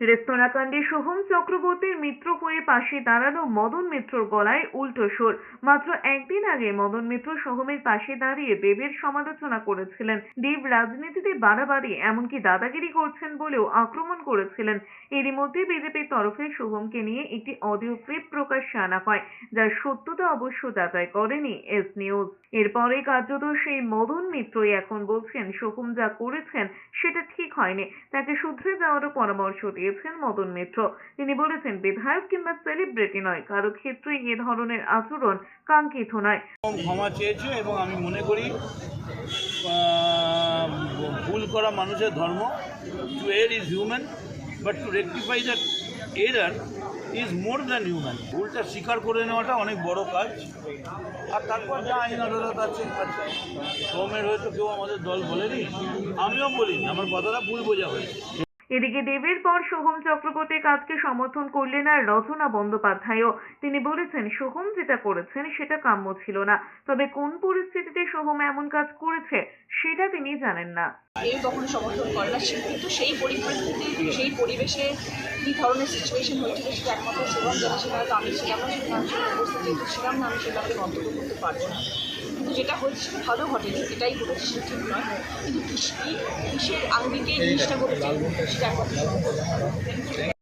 রেস্তোরাঁকাণ্ডে সোহম চক্রবর্তীর মিত্র হয়ে পাশে দাঁড়ানো মদন মিত্রর গলায় উল্টো সুর। মাত্র একদিন আগে মদন মিত্র সোহমের পাশে দাঁড়িয়ে দেবের সমালোচনা করেছিলেন। দেব রাজনীতিতে বাড়াবাড়ি, এমনকি দাদাগিরি করছেন বলেও আক্রমণ করেছিলেন। এরই মধ্যে বিজেপির তরফে সোহমকে নিয়ে একটি অডিও ক্লিপ প্রকাশ্যে আনা হয় যার সত্যতা অবশ্য যাচাই করেনি এস নিউজ। এরপরে কার্যত সেই মদন মিত্রই এখন বলছেন সোহম যা করেছেন সেটা ঠিক হয়নি। তাকে শুধরে যাওয়ারও পরামর্শ দিয়েছেন মদন মিত্র। তিনি বলেছেন, বিধায়ক কিংবা সেলিব্রিটি নয়, কারও ক্ষেত্রেই এ ধরনের আচরণ কাঙ্ক্ষিত নয়। ক্ষমা চেয়েছে এবং আমি মনে করি ভুল করা মানুষের ধর্ম। To err is human but to rectify that error is more than human ভুলটা স্বীকার করে নেওয়াটা অনেক বড় কাজ। আর তারপর যা আইন আদালত আছে। সৌমের হয়তো কেউ আমাদের দল বলেনি, আমিও বলিনি, আমার কথাটা ভুল বোঝা হয়েছে। এদিকে দেবের পর সোহম চক্রবর্তীর কাজকে সমর্থন করলেন আর রচনা বন্দ্যোপাধ্যায়ও। তিনি বলেছেন, সোহম যেটা করেছেন সেটা কাম্য ছিল না। তবে কোন পরিস্থিতিতে সোহম এমন কাজ করেছে সেটা তিনি জানেন না। কেউ কখনো সমর্থন করে না কিন্তু সেই পরিপ্রেক্ষিতে সেই পরিবেশে কী ধরনের সিচুয়েশন হয়েছিল সেটা একমাত্র সেবন জানা, সেটা হয়তো আমি ছিলাম না সেটা আমি সেখানে ছিলাম না, আমি সেটাকে মন্তব্য করতে পারব না। কিন্তু যেটা হয়েছে, সেটা ভালো ঘটেনি, এটাই ঘটেছে, সেটা ঠিক নয়। কিন্তু কিস- কি- কিসের আঙ্গিকে জিনিসটা ঘটেছে, সেটা একমাত্র।